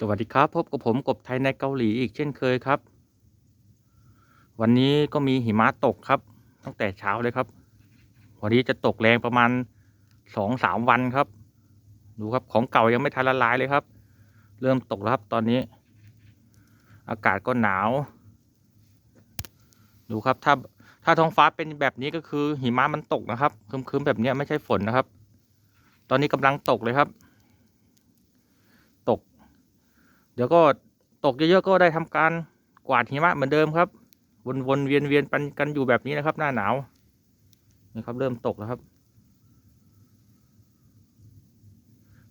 สวัสดีครับ พบกับผมกบไทยในเกาหลีอีกเช่นเคยครับ วันนี้ก็มีหิมะตกครับ ตั้งแต่เช้าเลยครับ วันนี้จะตกแรงประมาณสองสามวันครับ ดูครับของเก่ายังไม่ทันละลายเลยครับ เริ่มตกแล้วครับตอนนี้ อากาศก็หนาว ดูครับถ้าถ้าท้องฟ้าเป็นแบบนี้ก็คือหิมะมันตกนะครับครึ้มๆแบบนี้ไม่ใช่ฝนนะครับ ตอนนี้กำลังตกเลยครับ ตก เดี๋ยวก็ตกเยอะๆก็ได้ทำการกวาดหิมะเหมือนเดิมครับ วนๆเวียนๆปันกันอยู่แบบนี้นะครับ หน้าหนาวนี่ครับเริ่มตกแล้วครับ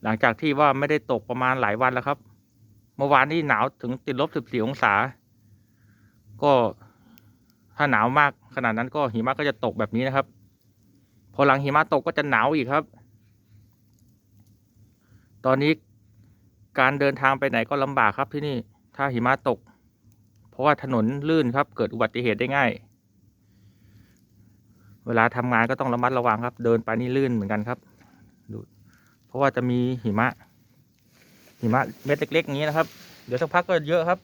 หลังจากที่ว่าไม่ได้ตกประมาณหลายวันแล้วครับ เมื่อวานนี้หนาวถึงติดลบสิบสี่องศา ก็ถ้าหนาวมากขนาดนั้นก็หิมะก็จะตกแบบนี้นะครับ พอหลังหิมะตกก็จะหนาวอีกครับ ตอนนี้ การเดินทางไปไหนก็ลำบากครับที่นี่ ถ้าหิมะตก เพราะว่าถนนลื่นครับ เกิดอุบัติเหตุได้ง่าย เวลาทำงานก็ต้องระมัดระวังครับ เดินไปนี่ลื่นเหมือนกันครับดูเพราะว่าจะมีหิมะ หิมะเม็ดเล็กๆอย่างนี้นะครับ เดี๋ยวสักพักก็เยอะครับ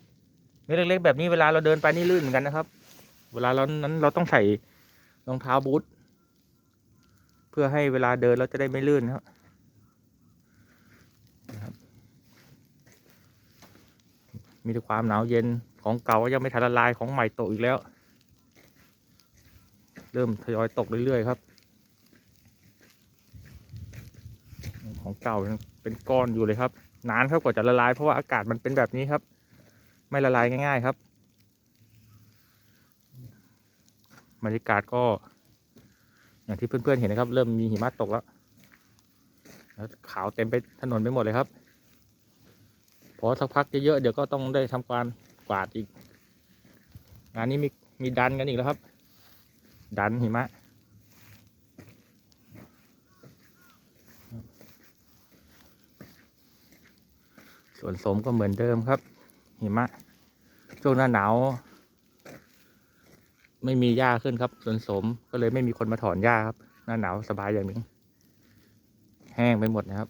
เม็ดเล็ก ๆ แบบนี้เวลาเราเดินไปนี่ลื่นเหมือนกันนะครับ เวลาเรานั้นเราต้องใส่รองเท้าบูทเพื่อให้เวลาเดินเราจะได้ไม่ลื่นครับ มีแต่ความหนาวเย็นของเก่าก็ยังไม่ทันละลายของใหม่ตกอีกแล้ว เริ่มทยอยตกเรื่อยๆครับ ของเก่าเป็นก้อนอยู่เลยครับ นานครับกว่าจะละลาย เพราะว่าอากาศมันเป็นแบบนี้ครับ ไม่ละลายง่าย ๆครับบรรยากาศก็ อย่างที่เพื่อนๆเห็นนะครับ เริ่มมีหิมะตกแล้วขาวเต็มไปถนนไปหมดเลยครับ พอสักพักเยอะๆเดี๋ยวก็ต้องได้ทำการกวาดอีก งานนี้มีมีดันกันอีกแล้วครับ ดันหิมะส่วนสมก็เหมือนเดิมครับ หิมะ ช่วงหน้าหนาว ไม่มีหญ้าขึ้นครับส่วนสมก็เลยไม่มีคนมาถอนหญ้าครับ หน้าหนาวสบายอย่างหนึ่งแห้งไปหมดนะครับ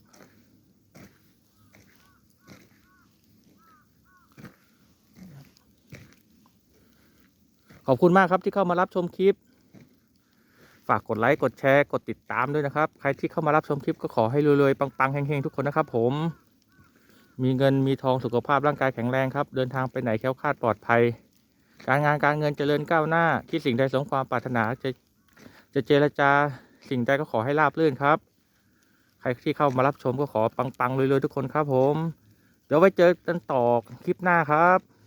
ขอบคุณมากครับที่เข้ามารับชมคลิป ฝากกดไลค์กดแชร์กดติดตามด้วยนะครับ ใครที่เข้ามารับชมคลิปก็ขอให้รวยๆปังๆเฮงๆทุกคนนะครับ ผม มีเงินมีทองสุขภาพร่างกายแข็งแรงครับ เดินทางไปไหนแคล้วคลาดปลอดภัย การงานการเงินเจริญก้าวหน้า คิดสิ่งใดสมความปรารถนาจะจะเจรจาสิ่งใดก็ขอให้ราบรื่นครับ ใครที่เข้ามารับชมก็ขอปังๆรวยๆทุกคนครับ ผม เดี๋ยวไว้เจอกันต่อคลิปหน้าครับ